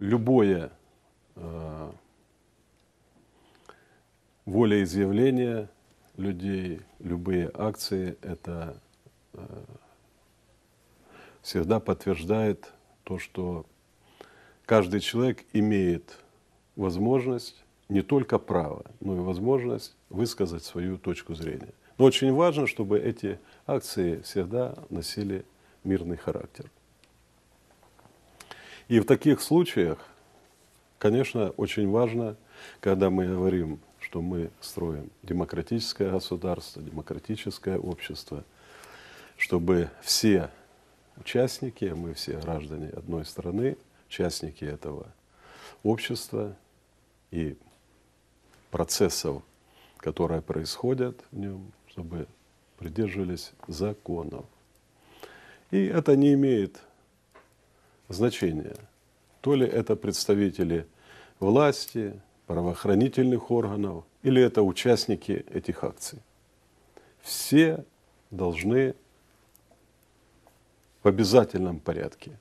любое э, волеизъявление людей, любые акции, это э, всегда подтверждает то, что каждый человек имеет возможность, не только право, но и возможность высказать свою точку зрения. Но очень важно, чтобы эти акции всегда носили мирный характер. И в таких случаях, конечно, очень важно, когда мы говорим, что мы строим демократическое государство, демократическое общество, чтобы все участники, мы все граждане одной страны, участники этого общества и процессов, которые происходят в нем, чтобы придерживались законов. И это не имеет значения. То ли это представители власти, правоохранительных органов, или это участники этих акций. Все должны в обязательном порядке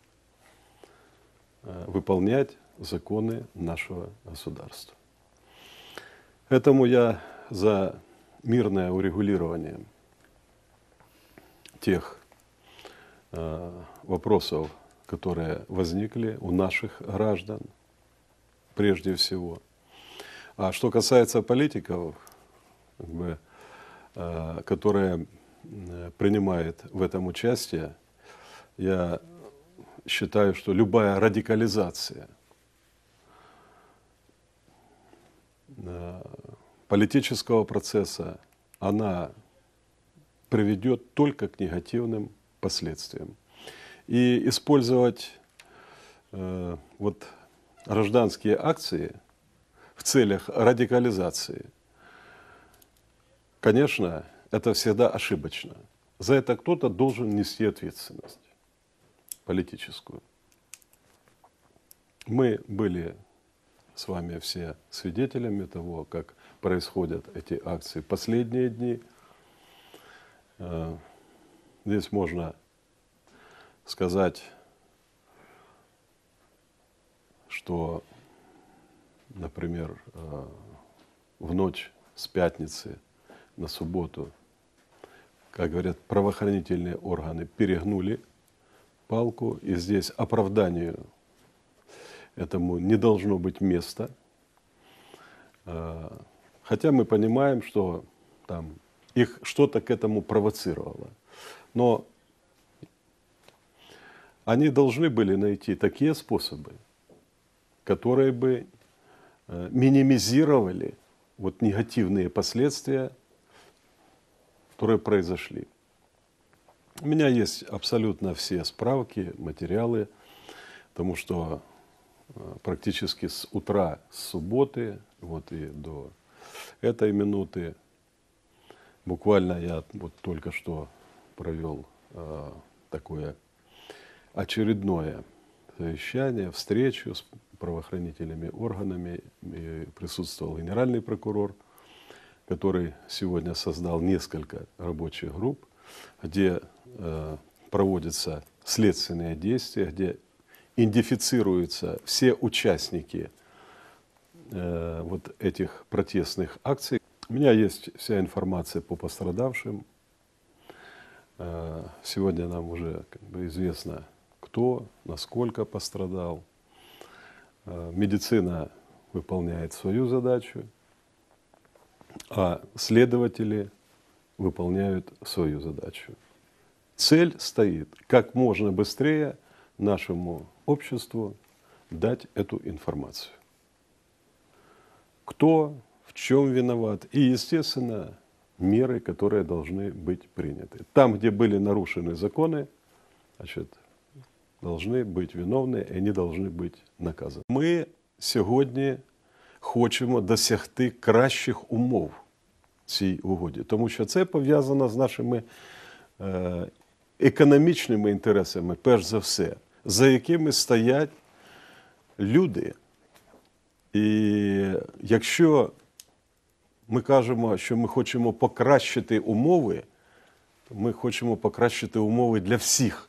э, выполнять законы нашего государства. Поэтому я за мирное урегулирование тех э, вопросов, которые возникли у наших граждан прежде всего. А что касается политиков, как бы, э, которые э, принимают в этом участие, я считаю, что любая радикализация э, политического процесса, она приведет только к негативным последствиям. И использовать э, вот гражданские акции в целях радикализации, конечно, это всегда ошибочно. За это кто-то должен нести ответственность политическую. Мы были с вами все свидетелями того, как происходят эти акции последние дни. Э, здесь можно сказать, что, например, э, в ночь с пятницы на субботу, как говорят, правоохранительные органы перегнули палку, и здесь оправданию этому не должно быть места. Э, хотя мы понимаем, что там их что-то к этому провоцировало. Но они должны были найти такие способы, которые бы э, минимизировали вот негативные последствия, которые произошли. У меня есть абсолютно все справки, материалы, потому что э, практически с утра, с субботы, вот и до этой минуты, буквально я вот только что провел э, такое очередное совещание, встречу с правоохранительными органами. И присутствовал генеральный прокурор, который сегодня создал несколько рабочих групп, где э, проводятся следственные действия, где идентифицируются все участники э, вот этих протестных акций. У меня есть вся информация по пострадавшим. Э, сегодня нам уже как бы известно кто, насколько пострадал. Э, медицина выполняет свою задачу, а следователи выполняют свою задачу. Цель стоит как можно быстрее нашему обществу дать эту информацию. Кто, в чем виноват и, естественно, меры, которые должны быть приняты. Там, где были нарушены законы, значит, должны бути виновні і вони повинні бути наказані. Ми сьогодні хочемо досягти кращих умов цій угоді, тому що це пов'язано з нашими е, економічними інтересами, перш за все, за якими стоять люди. І якщо ми кажемо, що ми хочемо покращити умови, то ми хочемо покращити умови для всіх.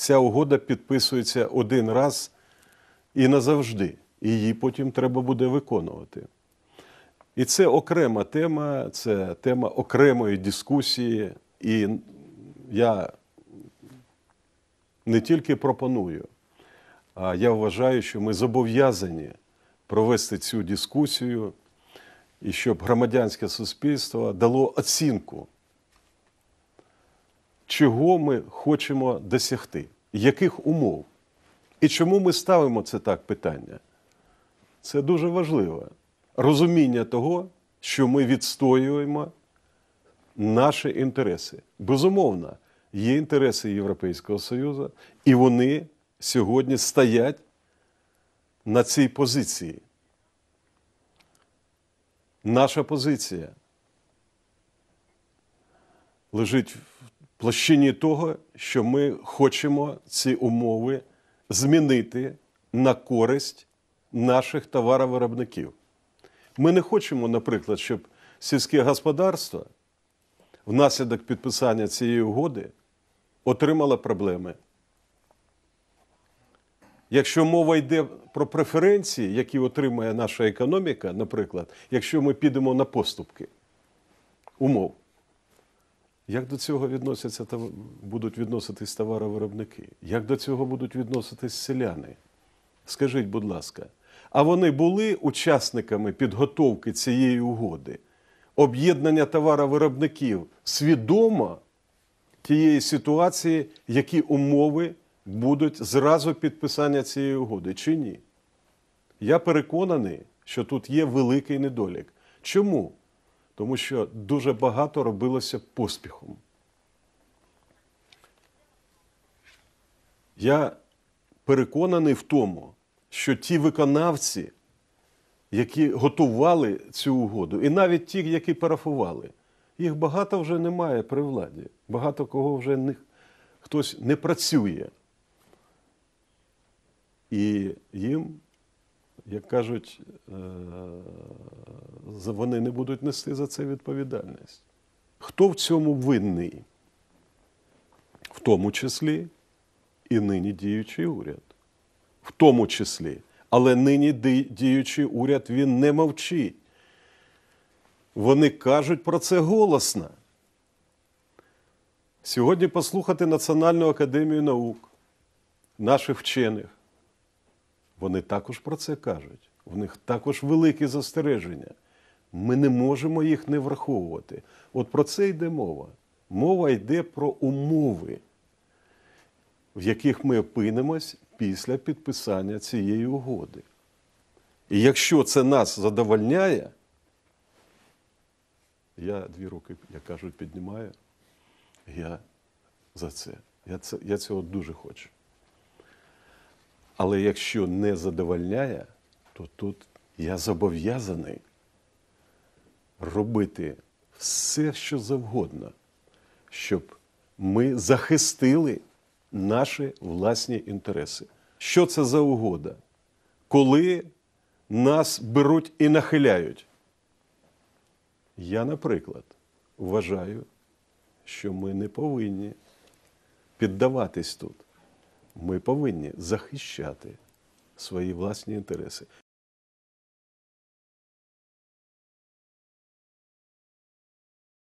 Ця угода підписується один раз і назавжди. І її потім треба буде виконувати. І це окрема тема, це тема окремої дискусії. І я не тільки пропоную, а я вважаю, що ми зобов'язані провести цю дискусію, і щоб громадянське суспільство дало оцінку, чого ми хочемо досягти, яких умов. І чому ми ставимо це так питання? Це дуже важливо. Розуміння того, що ми відстоюємо наші інтереси. Безумовно, є інтереси Європейського Союзу, і вони сьогодні стоять на цій позиції. Наша позиція лежить в площині того, що ми хочемо ці умови змінити на користь наших товаровиробників. Ми не хочемо, наприклад, щоб сільське господарство внаслідок підписання цієї угоди отримало проблеми. Якщо мова йде про преференції, які отримує наша економіка, наприклад, якщо ми підемо на поступки умов, як до цього відносяться тов- будуть відноситись товаровиробники? Як до цього будуть відноситись селяни? Скажіть, будь ласка, а вони були учасниками підготовки цієї угоди? Об'єднання товаровиробників свідомо тієї ситуації, які умови будуть зразу підписання цієї угоди, чи ні? Я переконаний, що тут є великий недолік. Чому? Тому що дуже багато робилося поспіхом. Я переконаний в тому, що ті виконавці, які готували цю угоду, і навіть ті, які парафували, їх багато вже немає при владі. Багато кого вже не, хтось не працює. І їм, як кажуть, е, вони не будуть нести за це відповідальність. Хто в цьому винний? В тому числі і нині діючий уряд. В тому числі. Але нині діючий уряд він не мовчить. Вони кажуть про це голосно. Сьогодні послухати Національну академію наук, наших вчених. Вони також про це кажуть. В них також великі застереження. Ми не можемо їх не враховувати. От про це йде мова. Мова йде про умови, в яких ми опинимось після підписання цієї угоди. І якщо це нас задовольняє, я дві руки, як кажуть, піднімаю. Я за це. Я, це, я цього дуже хочу. Але якщо не задовольняє, то тут я зобов'язаний робити все, що завгодно, щоб ми захистили наші власні інтереси. Що це за угода? Коли нас беруть і нахиляють. Я, наприклад, вважаю, що ми не повинні піддаватись тут. Ми повинні захищати свої власні інтереси.